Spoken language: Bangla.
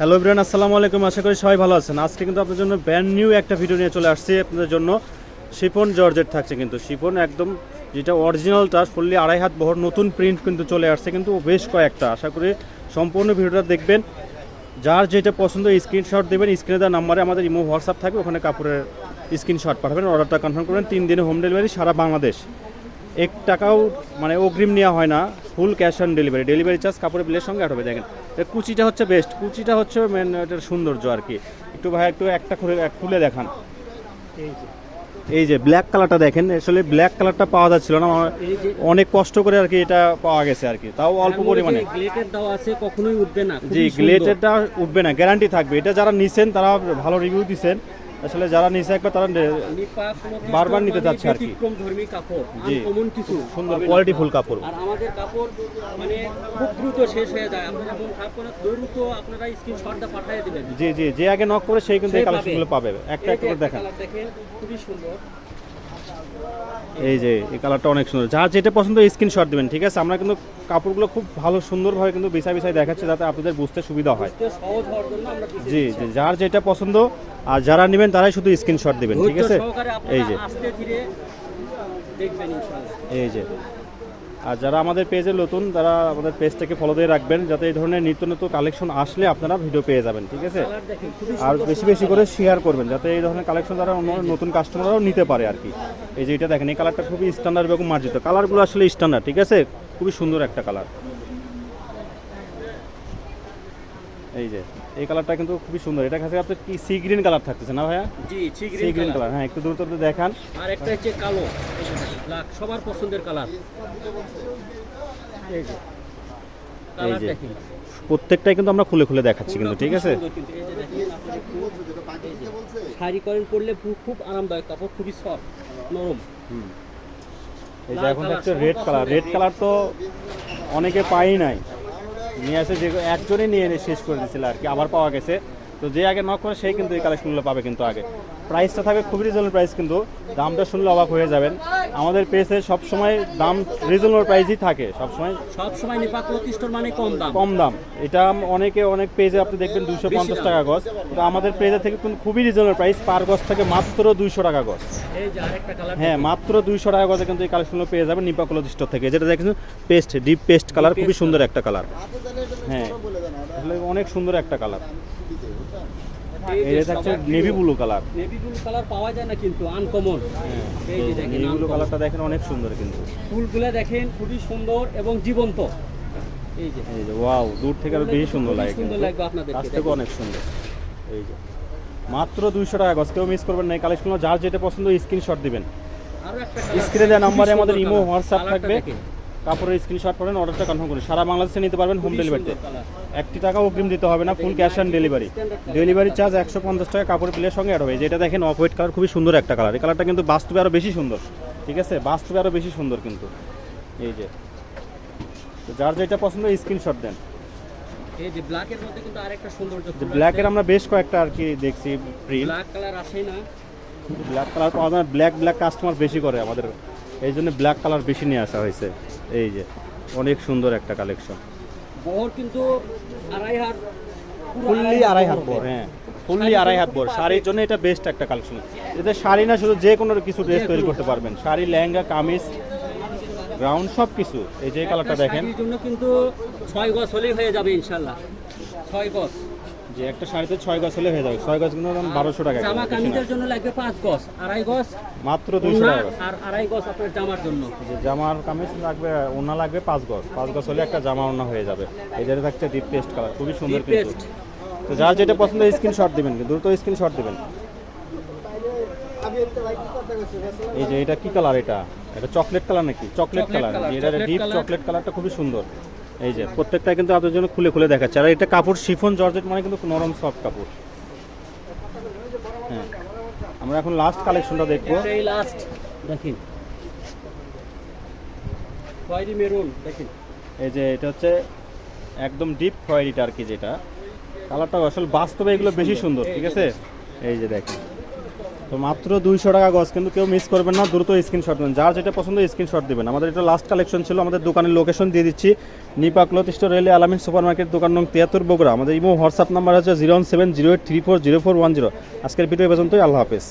হ্যালো ইব্রান আসসালামু আলাইকুম। আশা করি সবাই ভালো আছেন। আজকে কিন্তু আপনাদের জন্য ব্র্যান্ড নিউ একটা ভিডিও নিয়ে চলে আসছি আপনাদের জন্য। শিফন জর্জেট থাকছে কিন্তু। শিফন একদম যেটা অরিজিনালটা ফুললি আড়াই হাত বহর নতুন প্রিন্ট কিন্তু চলে আসছে কিন্তু বেশ কয়েকটা। আশা করি সম্পূর্ণ ভিডিওটা দেখবেন। যার যেটা পছন্দ স্ক্রিনশট দেবেন স্ক্রিনে দেওয়া নাম্বারে আমাদের ইমো হোয়াটসঅ্যাপ থাকবে। ওখানে কাপড়ের স্ক্রিনশট পাঠাবেন। অর্ডারটা কনফার্ম করবেন। তিন দিনে হোম ডেলিভারি সারা বাংলাদেশ। এক টাকাও মানে অগ্রিম নেওয়া হয় না full cash on delivery delivery charge কাপড়ের বিলের সঙ্গে আটবে দেখেন। কুচিটা হচ্ছে বেস্ট কুচিটা হচ্ছে মেন এটার সৌন্দর্য আর কি। একটু ভাই একটু একটা খুলে খুলে দেখান। এই যে। ব্ল্যাক কালারটা দেখেন আসলে ব্ল্যাক কালারটা পাওয়া যাচ্ছিল না অনেক কষ্ট করে আর কি এটা পাওয়া গেছে আর কি। তাও অল্প পরিমাণে। গ্লেটের দেওয়া আছে কখনোই উঠবে না জি গ্লেটেরটা উঠবে না গ্যারান্টি থাকবে। এটা যারা নিছেন তারা ভালো রিভিউ দিছেন। আসলে যারা নিচে একবার তারা বারবার নিতে যাচ্ছে আর কি। ধর্মী কাপড় কমন কিছু। সুন্দর কোয়ালিটি ফুল কাপড়। আর আমাদের কাপড় মানে খুব দ্রুত শেষ হয়ে যায়। আপনারা যখন দ্রুত আপনারা স্ক্রিনশটটা পাঠিয়ে দিবেন। জি জি যে আগে নক করে সেই কিন্তু এই। কালেকশনগুলো পাবে। একটা একটা করে দেখেন। দেখেন খুবই সুন্দর। এই যে এই কালারটা অনেক সুন্দর। যার যেটা পছন্দ স্ক্রিনশট দিবেন ঠিক আছে? আমরা কিন্তু কাপড়গুলো খুব ভালো সুন্দরভাবে কিন্তু বিছাই বিছাই দেখাচ্ছি যাতে আপনাদের বুঝতে সুবিধা হয়। জি জি যার যেটা পছন্দ আর যারা নেবেন তারাই শুধু স্ক্রিনশট দিবেন ঠিক আছে? এই যে। এই যে। আর যারা আমাদের পেজে নতুন তারা আমাদের পেজটাকে ফলো দিয়ে রাখবেন যাতে এই ধরনের নিত্য নতুন কালেকশন আসলে আপনারা ভিডিও পেয়ে যাবেন ঠিক আছে? আর বেশি বেশি করে শেয়ার করবেন যাতে এই ধরনের কালেকশন তারা অন্য নতুন কাস্টমাররাও নিতে পারে আর কি। এই যে এটা দেখেন এই কালারটা খুবই স্ট্যান্ডার্ড এবং মার্জিত। কালারগুলো আসলে স্ট্যান্ডার্ড ঠিক আছে? খুবই সুন্দর একটা কালার এই যে এই কালারটা কিন্তু খুবই সুন্দর। এটা কাছে আপনার কি সি গ্রিন কালার থাকতেছে না ভাইয়া? জি সি গ্রিন কালার কালার হ্যাঁ একটু দূর দূর দেখান। আর একটা হচ্ছে কালো। ব্ল্যাক সবার পছন্দের কালার। এই যে কালার। দেখেন। প্রত্যেকটাই কিন্তু আমরা খুলে খুলে দেখাচ্ছি কিন্তু ঠিক আছে? শাড়ি করেন পরলে খুব- আরামদায়ক কাপড় খুবই সফট নরম। এই যে এখন হচ্ছে রেড কালার রেড কালার তো অনেকে পাই নাই। নিয়ে আসে যে একজনই নিয়ে এনে শেষ করে দিয়েছিল আর কি আবার পাওয়া গেছে। তো যে আগে নক করে সেই কিন্তু এই কালেকশনগুলো পাবে কিন্তু আগে। প্রাইসটা থাকবে খুবই রিজনেবল প্রাইস কিন্তু দামটা শুনলে অবাক হয়ে যাবেন। আমাদের পেজে সবসময় দাম রিজনেবল প্রাইসই থাকে সবসময় সব সময় নিপাক প্রতিষ্ঠার মানে কম দাম। কম দাম। এটা অনেকে অনেক পেজে আপনি দেখবেন দুইশো পঞ্চাশ টাকা গজ। তো আমাদের পেজে থেকে কিন্তু খুবই রিজনেবল প্রাইস পার গজ থেকে মাত্র দুইশো টাকা গজ। এই যে আরেকটা কালার হ্যাঁ মাত্র দুইশো টাকা গজে কিন্তু এই কালেকশনগুলো পেয়ে যাবেন নিপাকুলো স্টোর থেকে। যেটা দেখেন পেস্ট ডিপ পেস্ট কালার খুবই সুন্দর একটা কালার হ্যাঁ অনেক সুন্দর একটা কালার এটা হচ্ছে navy blue colour navy blue colour পাওয়া যায় না কিন্তু আনকমন এই যে দেখেন নেভি ব্লু কালারটা দেখেন অনেক সুন্দর কিন্তু। ফুলগুলো দেখেন খুবই সুন্দর এবং জীবন্ত। এই যে। এই যে ওয়াও দূর থেকে আরও বেশি সুন্দর লাগে সুন্দর লাগবে আপনাদেরকে কাছ থেকে অনেক সুন্দর। এই যে মাত্র দুইশো টাকা গজ কেউ মিস করবেন না এই কালেকশনগুলো যার যেটা পছন্দ স্ক্রিনশট দিবেন। স্ক্রিনে দেওয়া নাম্বারে আমাদের ইমো হোয়াটসঅ্যাপ থাকবে। কাপড়ের স্ক্রিনশট করেন অর্ডারটা কনফার্ম করুন। সারা বাংলাদেশে নিতে পারবেন হোম ডেলিভারিতে একটি টাকা অগ্রিম দিতে হবে না full cash on delivery delivery charge একশো পঞ্চাশ টাকা কাপড় প্লের সঙ্গে অ্যাড হবে। যেটা দেখেন অফ হোয়াইট কালার খুবই সুন্দর একটা কালার এই কালারটা কিন্তু বাস্তবে আরও বেশি সুন্দর। ঠিক আছে? বাস্তবে আরও বেশি সুন্দর কিন্তু। এই যে। তো যার যেটা পছন্দ স্ক্রিনশট দেন। এই যে ব্ল্যাক মধ্যে কিন্তু আরেকটা সৌন্দর্য ব্ল্যাকের আমরা বেশ কয়েকটা আর কি দেখছি ব্ল্যাক কালার আসে না। ব্ল্যাক কালার পাওয়া যায় ব্ল্যাক ব্ল্যাক কাস্টমার বেশি করে আমাদের। এই জন্য ব্ল্যাক কালার বেশি নিয়ে আসা হয়েছে। এই যে অনেক সুন্দর একটা কালেকশন বহর কিন্তু আড়াই হাত ফুললি আড়াই হাত বর হ্যাঁ ফুললি আড়াই হাত বর শাড়ির জন্য এটা বেস্ট একটা কালেকশন এতে শাড়ি না শুধু যে কোনো কিছু ড্রেস তৈরি করতে পারবেন। শাড়ি লেহেঙ্গা কামিজ গ্রাউন্ড সব কিছু এই যে কালারটা দেখেন। জন্য কিন্তু ছয় গজ হলেই হয়ে যাবে ইনশাল্লাহ ছয় গজ। যে একটা শাড়িতে ছয় গজ হলে হয়ে যাবে। ছয় গজ কিন্তু বারোশো টাকা জামা। কামিজের জন্য লাগবে পাঁচ গজ আড়াই গজ মাত্র দুইশো টাকা আর আড়াই গজ আপনার জামার জন্য। যে জামার কামিজ লাগবে ওনা লাগবে পাঁচ গজ। পাঁচ গজ হলে একটা জামা ওনা হয়ে যাবে। এই যে থাকছে ডিপ পেস্ট কালার খুবই সুন্দর কিন্তু। তো যার যেটা পছন্দ স্ক্রিনশট দিবেন দ্রুত স্ক্রিনশট দিবেন। এই যে এটা কি কালার এটা? এটা চকলেট কালার নাকি? চকলেট কালার এটা ডিপ চকলেট কালারটা খুবই সুন্দর। এই যে প্রত্যেকটা কিন্তু আপনাদের জন্য খুলে খুলে দেখাচ্ছে। আর এটা কাপড় শিফন জর্জেট মানে কিন্তু নরম সফট কাপড়। হ্যাঁ আমরা এখন লাস্ট কালেকশনটা দেখব। এটাই লাস্ট দেখেন। খয়েরি মেরুন দেখেন। এই যে এটা হচ্ছে একদম ডিপ খয়েরিটা আর কি যেটা। কালারটা আসলে বাস্তবে এগুলো বেশি সুন্দর ঠিক আছে? এই যে দেখেন। তো মাত্র দুইশো টাকা গজ, কিন্তু কেউ মিস করবেন না, দ্রুত স্ক্রিনশট নেন। যার যেটা পছন্দ স্ক্রিনশট দেবেন। আমাদের এটা লাস্ট কালেকশন ছিল, আমাদের দোকানের লোকেশন দিয়ে দিচ্ছি। নিপা ক্লথ স্টোর, রেলে আলামিন সুপার মার্কেট দোকান নং তিয়াত্তর, বগুড়া। আমাদের ইমো, হোয়াটসঅ্যাপ নাম্বার হচ্ছে zero one seven zero eight three four zero four one zero. আজকের ভিডিও পর্যন্তই, আল্লাহ হাফেজ।